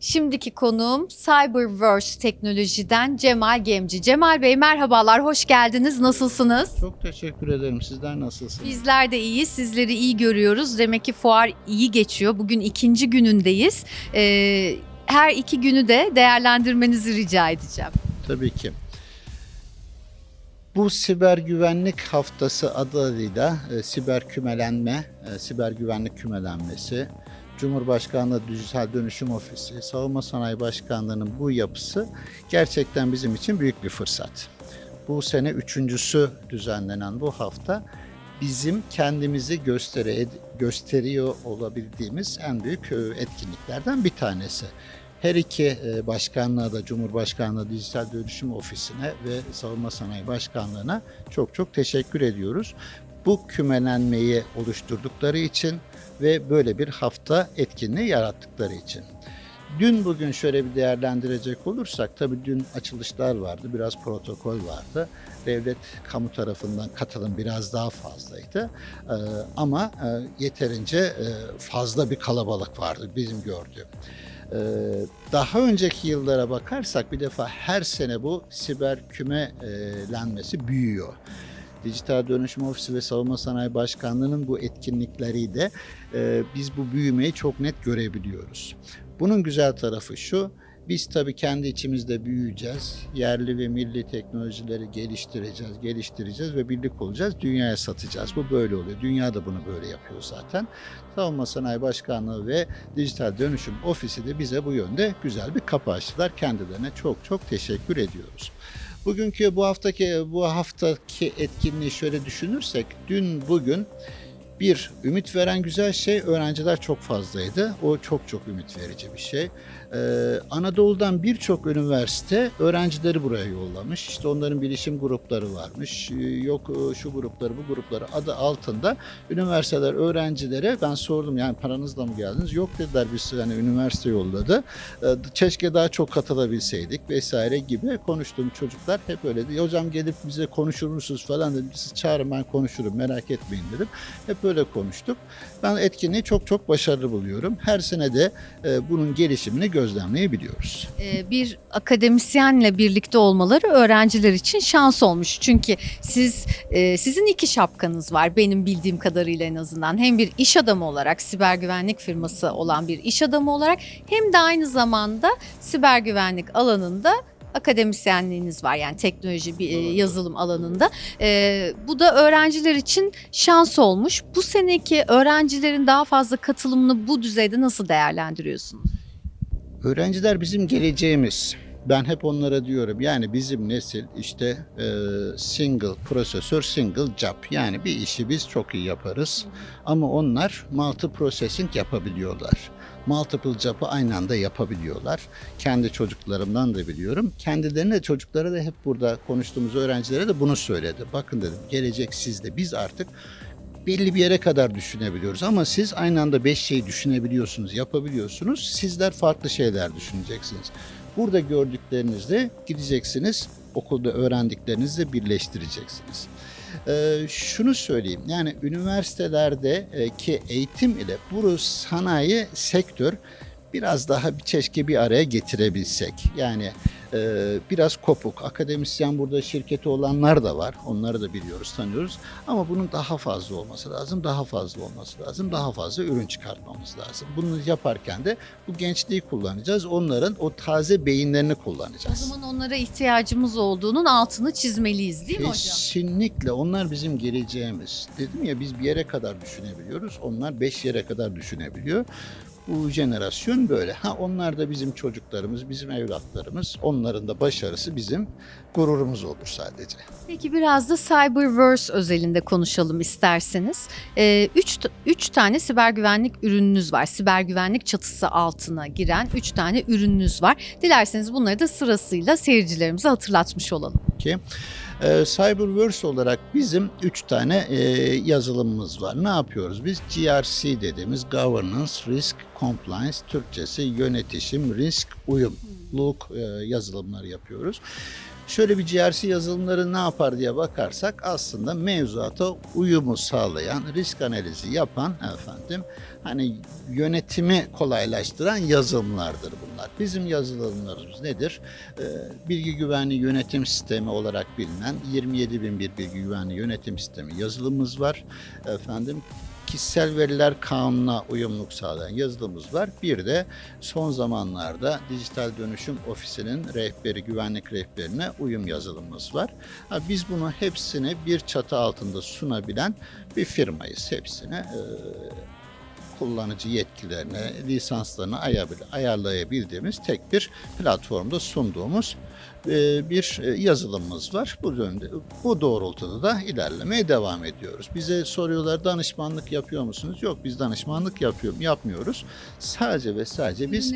Şimdiki konuğum Cyberverse Teknoloji'den Cemal Gemci. Cemal Bey merhabalar, hoş geldiniz. Nasılsınız? Çok teşekkür ederim. Sizler nasılsınız? Bizler de iyiyiz, sizleri iyi görüyoruz. Demek ki fuar iyi geçiyor. Bugün ikinci günündeyiz. Ee, her iki günü de değerlendirmenizi rica edeceğim. Tabii ki. Bu siber güvenlik haftası adıyla e, siber kümelenme, e, siber güvenlik kümelenmesi, Cumhurbaşkanlığı Dijital Dönüşüm Ofisi, Savunma Sanayi Başkanlığı'nın bu yapısı gerçekten bizim için büyük bir fırsat. Bu sene üçüncüsü düzenlenen bu hafta bizim kendimizi göstere, gösteriyor olabildiğimiz en büyük e, etkinliklerden bir tanesi. Her iki e, başkanlığa da Cumhurbaşkanlığı Dijital Dönüşüm Ofisi'ne ve Savunma Sanayi Başkanlığı'na çok çok teşekkür ediyoruz. Bu kümelenmeyi oluşturdukları için ve böyle bir hafta etkinliği yarattıkları için. Dün bugün şöyle bir değerlendirecek olursak tabii dün açılışlar vardı, biraz protokol vardı. Devlet kamu tarafından katılım biraz daha fazlaydı. Ee, ama e, yeterince e, fazla bir kalabalık vardı bizim gördüğüm. Ee, daha önceki yıllara bakarsak bir defa her sene bu siber kümelenmesi büyüyor. Dijital Dönüşüm Ofisi ve Savunma Sanayi Başkanlığı'nın bu etkinlikleri de e, biz bu büyümeyi çok net görebiliyoruz. Bunun güzel tarafı şu, biz tabii kendi içimizde büyüyeceğiz. Yerli ve milli teknolojileri geliştireceğiz, geliştireceğiz ve birlik olacağız. Dünyaya satacağız. Bu böyle oluyor. Dünya da bunu böyle yapıyor zaten. Savunma Sanayi Başkanlığı ve Dijital Dönüşüm Ofisi de bize bu yönde güzel bir kapı açtılar. Kendilerine çok çok teşekkür ediyoruz. Bugünkü bu haftaki bu haftaki etkinliği şöyle düşünürsek dün bugün bir ümit veren güzel şey öğrenciler çok fazlaydı. O çok çok ümit verici bir şey. Ee, Anadolu'dan birçok üniversite öğrencileri buraya yollamış. İşte onların bilişim grupları varmış. Ee, Yok e, şu grupları bu grupları adı altında üniversiteler öğrencilere ben sordum yani paranızla mı geldiniz? Yok dediler biz hani üniversite yolladı. Ee, Keşke daha çok katılabilseydik vesaire gibi konuştuğum çocuklar hep öyle dedi. Hocam gelip bize konuşur musunuz falan dedim. Siz çağırın ben konuşurum merak etmeyin dedim. Hep böyle konuştuk. Ben etkinliği çok çok başarılı buluyorum. Her sene de e, bunun gelişimini gözlemleyebiliyoruz. Ee, bir akademisyenle birlikte olmaları öğrenciler için şans olmuş. Çünkü siz e, sizin iki şapkanız var benim bildiğim kadarıyla en azından. Hem bir iş adamı olarak siber güvenlik firması olan bir iş adamı olarak hem de aynı zamanda siber güvenlik alanında akademisyenliğiniz var yani teknoloji bir, e, yazılım alanında. Ee, bu da öğrenciler için şans olmuş. Bu seneki öğrencilerin daha fazla katılımını bu düzeyde nasıl değerlendiriyorsunuz? Öğrenciler bizim geleceğimiz. Ben hep onlara diyorum yani bizim nesil işte e, single prosesör single job yani bir işi biz çok iyi yaparız ama onlar multi processing yapabiliyorlar. Multiple job'ı aynı anda yapabiliyorlar. Kendi çocuklarımdan da biliyorum. Kendilerine çocuklara da hep burada konuştuğumuz öğrencilere de bunu söyledi. Bakın dedim gelecek sizde. Biz artık belli bir yere kadar düşünebiliyoruz ama siz aynı anda beş şeyi düşünebiliyorsunuz, yapabiliyorsunuz. Sizler farklı şeyler düşüneceksiniz. Burada gördüklerinizle gideceksiniz, okulda öğrendiklerinizle birleştireceksiniz. Ee, şunu söyleyeyim, yani üniversitelerde e, eğitim ile bu sanayi sektör biraz daha bir çeşke bir araya getirebilsek. Yani e, biraz kopuk. Akademisyen burada şirketi olanlar da var. Onları da biliyoruz, tanıyoruz. Ama bunun daha fazla olması lazım, daha fazla olması lazım, daha fazla ürün çıkartmamız lazım. Bunu yaparken de bu gençliği kullanacağız. Onların o taze beyinlerini O kullanacağız. zaman onlara ihtiyacımız olduğunun altını çizmeliyiz değil mi hocam? Kesinlikle onlar bizim geleceğimiz. Dedim ya biz bir yere kadar düşünebiliyoruz. Onlar beş yere kadar düşünebiliyor. Bu jenerasyon böyle. Ha onlar da bizim çocuklarımız, bizim evlatlarımız. Onların da başarısı bizim gururumuz olur sadece. Peki biraz da Cyberverse özelinde konuşalım isterseniz. Ee, üç, üç tane siber güvenlik ürününüz var. Siber güvenlik çatısı altına giren üç tane ürününüz var. Dilerseniz bunları da sırasıyla seyircilerimize hatırlatmış olalım. ki. Ee, Cyberverse olarak bizim üç tane e, yazılımımız var. Ne yapıyoruz? Biz GRC dediğimiz Governance, Risk, Compliance, Türkçesi yönetişim, risk, uyumluluk e, yazılımları yapıyoruz. Şöyle bir GRC yazılımları ne yapar diye bakarsak aslında mevzuata uyumu sağlayan, risk analizi yapan efendim hani yönetimi kolaylaştıran yazılımlardır bunlar. Bizim yazılımlarımız nedir? Ee, bilgi güvenliği yönetim sistemi olarak bilinen 27001 bilgi güvenliği yönetim sistemi yazılımımız var. Efendim kişisel veriler kanununa uyumluluk sağlayan yazılımımız var. Bir de son zamanlarda dijital dönüşüm ofisinin rehberi, güvenlik rehberine uyum yazılımımız var. Biz bunu hepsini bir çatı altında sunabilen bir firmayız. Hepsine e, kullanıcı yetkilerine, lisanslarını ayabil- ayarlayabildiğimiz tek bir platformda sunduğumuz bir e, yazılımımız var. Bu yönde, bu doğrultuda da ilerlemeye devam ediyoruz. Bize soruyorlar danışmanlık yapıyor musunuz? Yok biz danışmanlık yapıyor, yapmıyoruz. Sadece ve sadece biz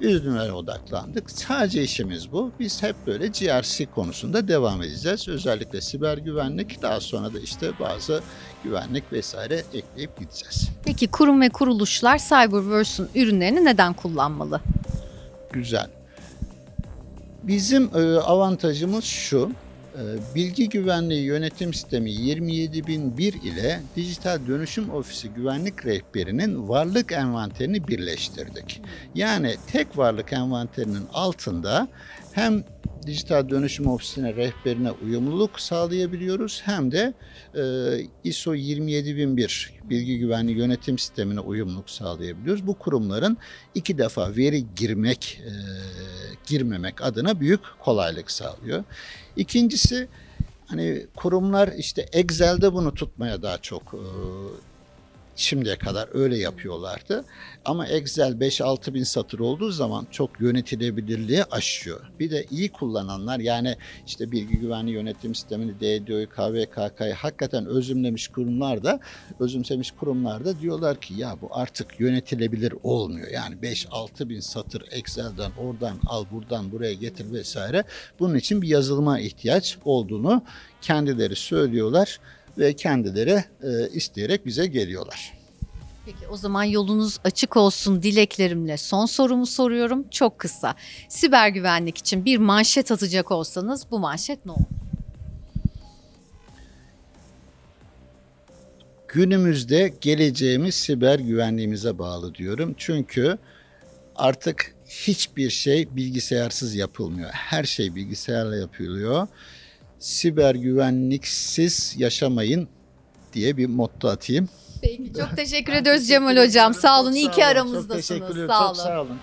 ürünlere odaklandık. Sadece işimiz bu. Biz hep böyle GRC konusunda devam edeceğiz. Özellikle siber güvenlik, daha sonra da işte bazı güvenlik vesaire ekleyip gideceğiz. Peki kurum ve kuruluşlar Cyberverse'ün ürünlerini neden kullanmalı? Güzel. Bizim e, avantajımız şu. e, Bilgi Güvenliği Yönetim Sistemi 27001 ile Dijital Dönüşüm Ofisi Güvenlik Rehberi'nin varlık envanterini birleştirdik. Yani tek varlık envanterinin altında hem dijital dönüşüm ofisine rehberine uyumluluk sağlayabiliyoruz hem de e, ISO 27001 bilgi güvenliği yönetim sistemine uyumluluk sağlayabiliyoruz. Bu kurumların iki defa veri girmek e, girmemek adına büyük kolaylık sağlıyor. İkincisi hani kurumlar işte Excel'de bunu tutmaya daha çok e, şimdiye kadar öyle yapıyorlardı. Ama Excel 5-6 bin satır olduğu zaman çok yönetilebilirliği aşıyor. Bir de iyi kullananlar yani işte bilgi güvenliği yönetim sistemini DDo'yu, KVKK'yı hakikaten özümlemiş kurumlar da özümsemiş kurumlar da diyorlar ki ya bu artık yönetilebilir olmuyor. Yani 5-6 bin satır Excel'den oradan al buradan buraya getir vesaire. Bunun için bir yazılıma ihtiyaç olduğunu kendileri söylüyorlar ve kendileri e, isteyerek bize geliyorlar. Peki o zaman yolunuz açık olsun dileklerimle son sorumu soruyorum. Çok kısa. Siber güvenlik için bir manşet atacak olsanız bu manşet ne olur? Günümüzde geleceğimiz siber güvenliğimize bağlı diyorum. Çünkü artık hiçbir şey bilgisayarsız yapılmıyor. Her şey bilgisayarla yapılıyor. Siber güvenliksiz yaşamayın diye bir motto atayım. Peki çok teşekkür ediyoruz Cemal Hocam. Sağ olun. İyi ki Çok aramızdasınız. teşekkür ederim. Sağ Çok olun. sağ olun.